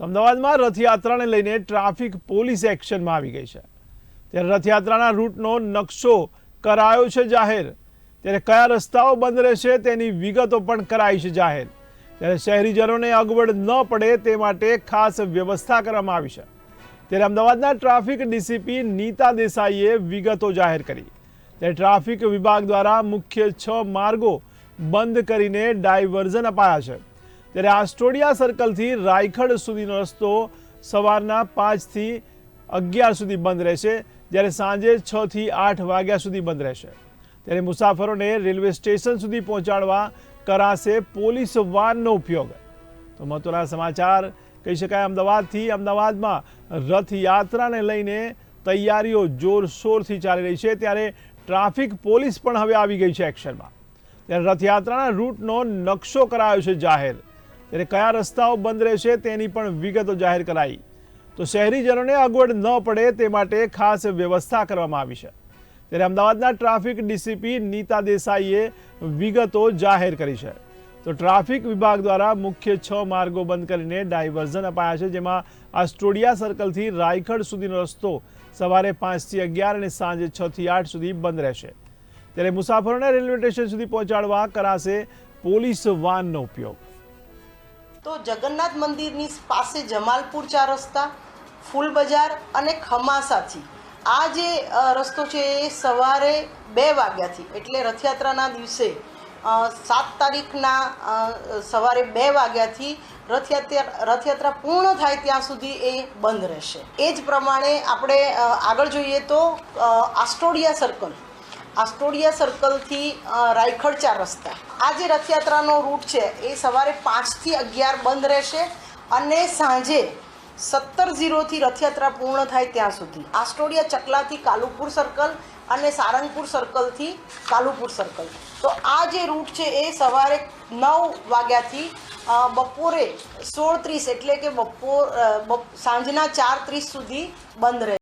અમદાવાદમાં રથયાત્રાને લઈને traffic police એક્શનમાં આવી ગઈ છે. ત્યારે રથયાત્રાના રૂટનો નકશો કરાયો છે જાહેર. ત્યારે કયા રસ્તાઓ બંધ રહેશે તેની વિગતો પણ કરાઈ છે જાહેર. ત્યારે શહેરીજનોને અગવડ ન પડે તે માટે ખાસ વ્યવસ્થા કરવામાં આવી છે. ત્યારે અમદાવાદના ટ્રાફિક ડીસીપી નીતા દેસાઈએ વિગતો જાહેર કરી. ત્યારે ટ્રાફિક વિભાગ દ્વારા મુખ્ય છ માર્ગો બંધ કરીને ડાયવર્ઝન અપાયા છે. ત્યારે આસ્ટોડિયા સર્કલથી રાયખડ સુધીનો રસ્તો સવારના પાંચથી અગિયાર સુધી બંધ રહેશે, જ્યારે સાંજે છથી આઠ વાગ્યા સુધી બંધ રહેશે. ત્યારે મુસાફરોને રેલવે સ્ટેશન સુધી પહોંચાડવા કરાશે પોલીસ વાનનો ઉપયોગ. તો મહત્વના સમાચાર કહી શકાય અમદાવાદથી. અમદાવાદમાં રથયાત્રાને લઈને તૈયારીઓ જોરશોરથી ચાલી રહી છે. ત્યારે ટ્રાફિક પોલીસ પણ હવે આવી ગઈ છે એક્શનમાં. ત્યારે રથયાત્રાના રૂટનો નકશો કરાયો છે જાહેર. ત્યારે કયા રસ્તાઓ બંધ રહેશે તેની પણ વિગતો જાહેર કરાઈ. તો શહેરીજનોને અગવડ ન પડે તે માટે ખાસ વ્યવસ્થા કરવામાં આવી છે. ત્યારે અમદાવાદના ટ્રાફિક ડીસીપી નીતા દેસાઈએ વિગતો જાહેર કરી છે. તો ટ્રાફિક વિભાગ દ્વારા મુખ્ય છ માર્ગો બંધ કરીને ડાયવર્ઝન અપાયા છે, જેમાં આસ્ટોડિયા સર્કલથી રાયખડ સુધીનો રસ્તો સવારે પાંચથી અગિયાર અને સાંજે છથી આઠ સુધી બંધ રહેશે. ત્યારે મુસાફરોને રેલવે સ્ટેશન સુધી પહોંચાડવા કરાશે પોલીસ વાનનો ઉપયોગ. તો જગન્નાથ મંદિરની પાસે જમાલપુર ચાર રસ્તા, ફૂલ બજાર અને ખમાસાથી. આ જે રસ્તો છે એ સવારે બે વાગ્યાથી, એટલે રથયાત્રાના દિવસે સાત તારીખના સવારે બે વાગ્યાથી રથયાત્રા રથયાત્રા પૂર્ણ થાય ત્યાં સુધી એ બંધ રહેશે. એ જ પ્રમાણે આપણે આગળ જોઈએ તો આસ્ટોડિયા સર્કલ આસ્ટોડિયા સર્કલથી રાયખડ ચાર રસ્તા. આ જે રથયાત્રાનો રૂટ છે, એ સવારે પાંચથી અગિયાર બંધ રહેશે અને સાંજે સત્તર ઝીરોથી રથયાત્રા પૂર્ણ થાય ત્યાં સુધી. આસ્ટોડિયા ચકલાથી કાલુપુર સર્કલ અને સારંગપુર સર્કલથી કાલુપુર સર્કલ. તો આ જે રૂટ છે, એ સવારે નવ વાગ્યાથી બપોરે સોળ ત્રીસ એટલે કે બપોર બપ- સાંજના ચાર ત્રીસ સુધી બંધ રહે